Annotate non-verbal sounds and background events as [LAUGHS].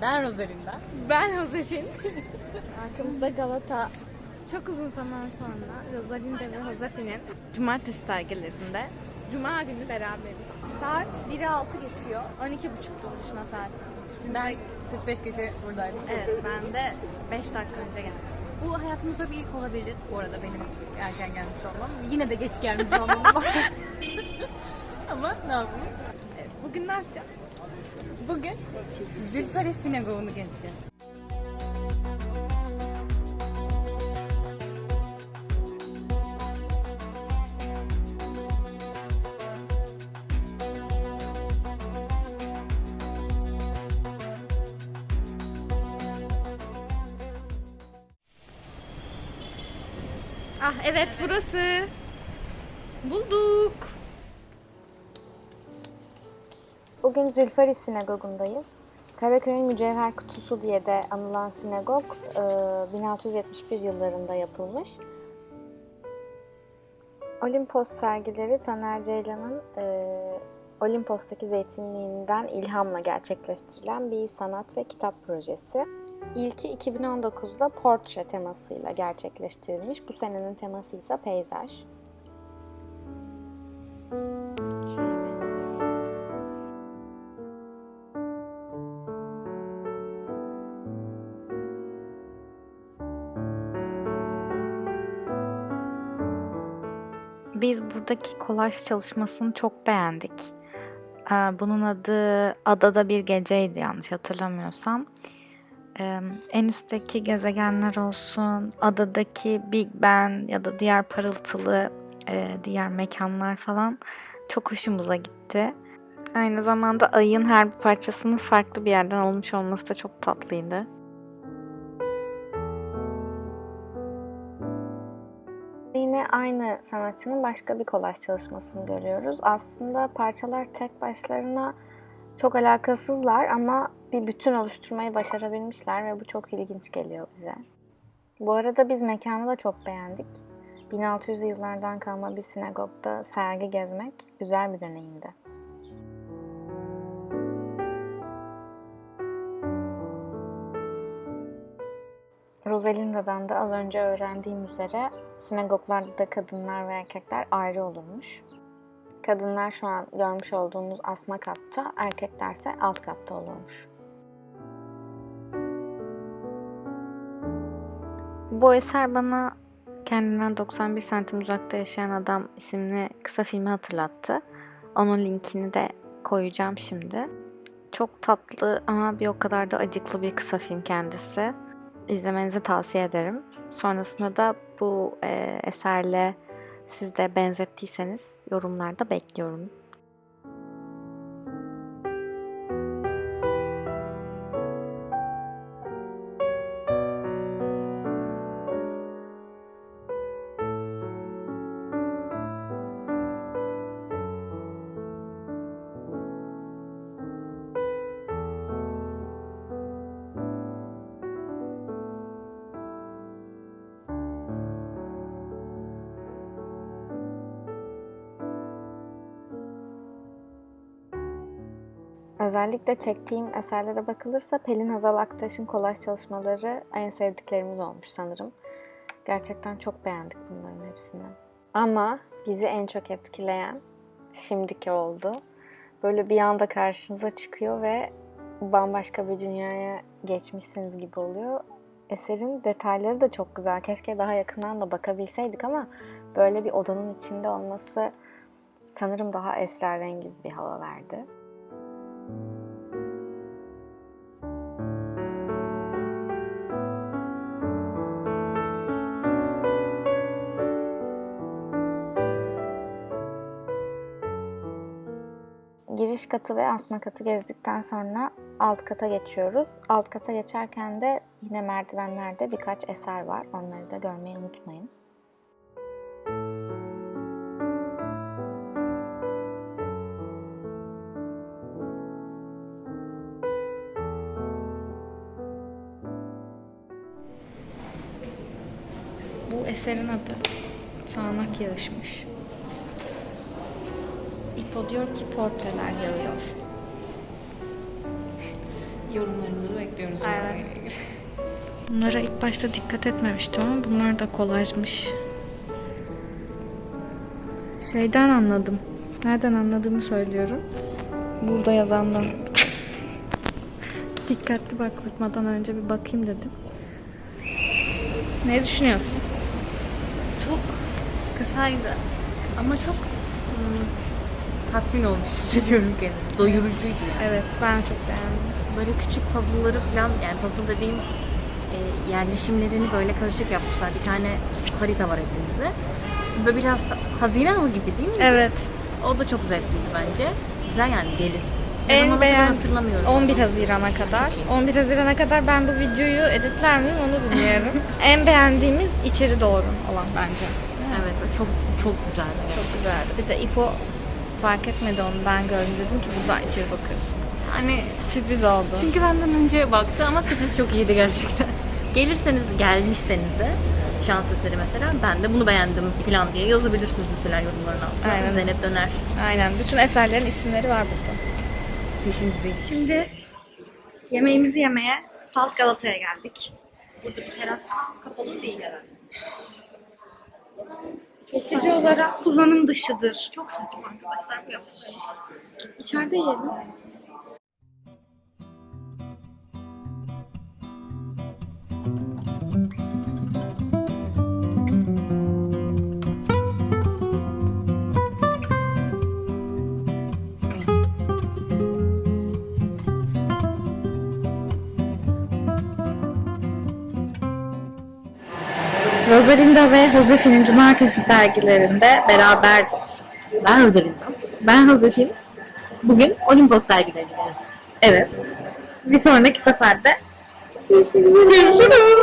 Ben Rosalinda. Ben Josefin. Arkamızda Galata. Çok uzun zaman sonra Rosalinda ve Josefin'in cumartesi sergilerinde Cuma günü beraberiz. Saat 1'e 6 geçiyor. 12.30 buluşma saati. Daha 45 gece buradaydım. Evet ben de 5 dakika önce geldim. Bu hayatımızda bir ilk olabilir. Bu arada benim erken gelmiş olmam. Yine de geç gelmiş olmam var. [LAUGHS] Ama ne yapayım? Bugün ne yapacağız? Bugün Zülfari Sinagogu'nu gezeceğiz. Ah evet burası. Bulduk. Bugün Zülfari Sinagogu'ndayız. Karaköy'ün mücevher kutusu diye de anılan sinagog e, 1671 yıllarında yapılmış. Olimpos sergileri Taner Ceylan'ın e, Olimpos'taki zeytinliğinden ilhamla gerçekleştirilen bir sanat ve kitap projesi. İlki 2019'da portre temasıyla gerçekleştirilmiş. Bu senenin teması ise peyzaj. Biz buradaki kolaj çalışmasını çok beğendik. Ee, Bunun adı Adada Bir Geceydi yanlış hatırlamıyorsam. Ee, En üstteki gezegenler olsun, adadaki Big Ben ya da diğer parıltılı e, diğer mekanlar falan çok hoşumuza gitti. Aynı zamanda ayın her bir parçasının farklı bir yerden alınmış olması da çok tatlıydı. Yine aynı sanatçının başka bir kolaj çalışmasını görüyoruz. Aslında parçalar tek başlarına çok alakasızlar ama bir bütün oluşturmayı başarabilmişler ve bu çok ilginç geliyor bize. Bu arada biz mekanı da çok beğendik. 1600 yıllardan kalma bir sinagogda sergi gezmek güzel bir deneyimdi. Rosalinda'dan da az önce öğrendiğim üzere sinagoglarda kadınlar ve erkekler ayrı olurmuş. Kadınlar şu an görmüş olduğunuz asma katta, erkeklerse alt katta olurmuş. Bu eser bana kendinden 91 santim uzakta yaşayan adam isimli kısa filmi hatırlattı. Onun linkini de koyacağım şimdi. Çok tatlı ama bir o kadar da acıklı bir kısa film kendisi. İzlemenizi tavsiye ederim. Sonrasında da bu e, eserle siz de benzettiyseniz yorumlarda bekliyorum. Özellikle çektiğim eserlere bakılırsa Pelin Hazal Aktaş'ın kolaj çalışmaları en sevdiklerimiz olmuş sanırım. Gerçekten çok beğendik bunların hepsini. Ama bizi en çok etkileyen şimdiki oldu. Böyle bir anda karşınıza çıkıyor ve bambaşka bir dünyaya geçmişsiniz gibi oluyor. Eserin detayları da çok güzel. Keşke daha yakından da bakabilseydik ama böyle bir odanın içinde olması sanırım daha esrarengiz bir hava verdi. Giriş katı ve asma katı gezdikten sonra alt kata geçiyoruz. Alt kata geçerken de yine merdivenlerde birkaç eser var. Onları da görmeyi unutmayın. Bu eserin adı Sağanak Yağışmış. İpo diyor ki portreler yağıyor. Yorumlarınızı bekliyoruz. Aynen. Bunlara ilk başta dikkat etmemiştim ama bunlar da kolajmış. Şeyden anladım. Nereden anladığımı söylüyorum. Burada yazandan. Dikkatli bakmadan önce bir bakayım dedim. Ne düşünüyorsun? Çok kısaydı ama çok hmm, tatmin olmuş hissediyorum kendimi. Doyurucuydu yani. Evet, ben çok beğendim. Böyle küçük puzzle'ları falan yani puzzle dediğim e, yerleşimlerini böyle karışık yapmışlar. Bir tane harita var elimizde. Böyle biraz hazine avı gibi değil mi? Evet. O da çok zevkliydi bence. Güzel yani gelin. En beğen- hatırlamıyorum. 11 Haziran'a kadar. Çok iyi. 11 Haziran'a kadar ben bu videoyu editler miyim onu bilmiyorum. [LAUGHS] en beğendiğimiz içeri doğru olan bence. Evet çok çok güzeldi. Çok güzeldi. Bir de İpo fark etmedi onu ben gördüm dedim ki buradan içeri bakıyorsun. Hani Sürpriz oldu. çünkü benden önce baktı ama sürpriz çok iyiydi gerçekten. [LAUGHS] Gelirseniz, gelmişseniz de şans eseri mesela ben de bunu beğendim falan diye yazabilirsiniz mesela yorumların altına. Aynen. Zeynep Döner Aynen. Bütün eserlerin isimleri var burada. peşinizdeyiz. Şimdi yemeğimizi yemeye Salt Galata'ya geldik. Burada bir teras kapalı değil herhalde. Geçici olarak kullanım dışıdır. Çok saçma arkadaşlar bu yaptıklarınız. İçeride yiyelim. Rosalinda ve Josephine'in Cumartesi sergilerinde beraberdik. Ben Rosalinda. Ben Josephine. Bugün Olimpos sergilerinde. Evet. Bir sonraki seferde görüşürüz.